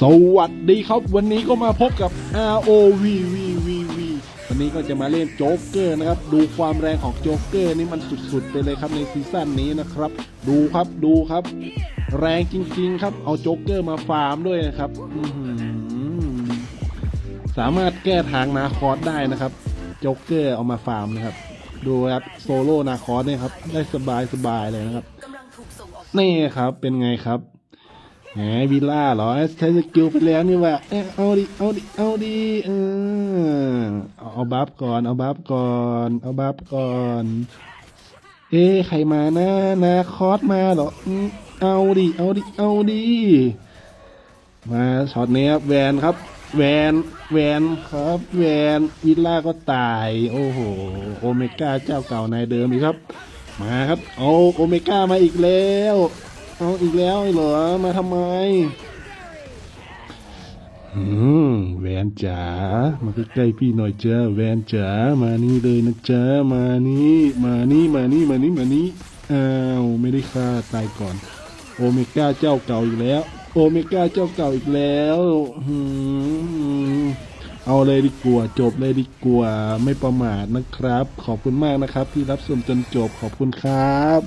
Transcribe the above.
สวัสดีครับวันนี้ก็มาพบกับ ROV V V V วันนี้ก็จะมาเล่นโจ๊กเกอร์นะครับ ดูความแรงของโจ๊กเกอร์นี่มันสุดๆ ไปเลยครับในซีซั่นนี้นะครับ ดูครับดูครับ แรงจริงๆครับ เอาโจ๊กเกอร์มาฟาร์มด้วยนะครับสามารถแก้ทางนาคอสได้นะครับ โจ๊กเกอร์เอามาฟาร์มนะครับ ดูครับโซโล่นาคอสเนี่ยครับ ได้สบายๆเลยนะครับ นี่ครับเป็นไงครับ หมวิลล่าเหรอใช้สกิลไปแล้วนี่ว่าเอ้ยเอาดิเอาดิเอาดิเออเอาเอาบัฟก่อน เอาบัฟก่อน เอาบัฟก่อน เอ๊ใครมานะนาคอสมาเหรออืมเอาดิเอาดิเอาดิมาช็อตนี้ครับแวนครับ แวนแวนครับแวนวิลล่าก็ตาย โอ้โหโอเมก้าเจ้าเก่านายเดิมอีกครับ มาครับเอาโอเมก้ามาอีกแล้ว เอาอีกแล้วเหรอ มาทำไมอืมแวนจ๋า มาใกล้ๆพี่หน่อยจ้าแวนจ๋า มานี่เลยนะจ๊ะมานี่ มานี่ มานี่ มานี่ มานี่อ้าวไม่ได้ฆ่าตายก่อน โอเมก้าเจ้าเก่าอีกแล้ว โอเมก้าเจ้าเก่าอีกแล้วเอาเลยดีกว่าจบเลยดีกว่าไม่ประมาทนะครับ ขอบคุณมากนะครับ ที่รับชมจนจบขอบคุณครับ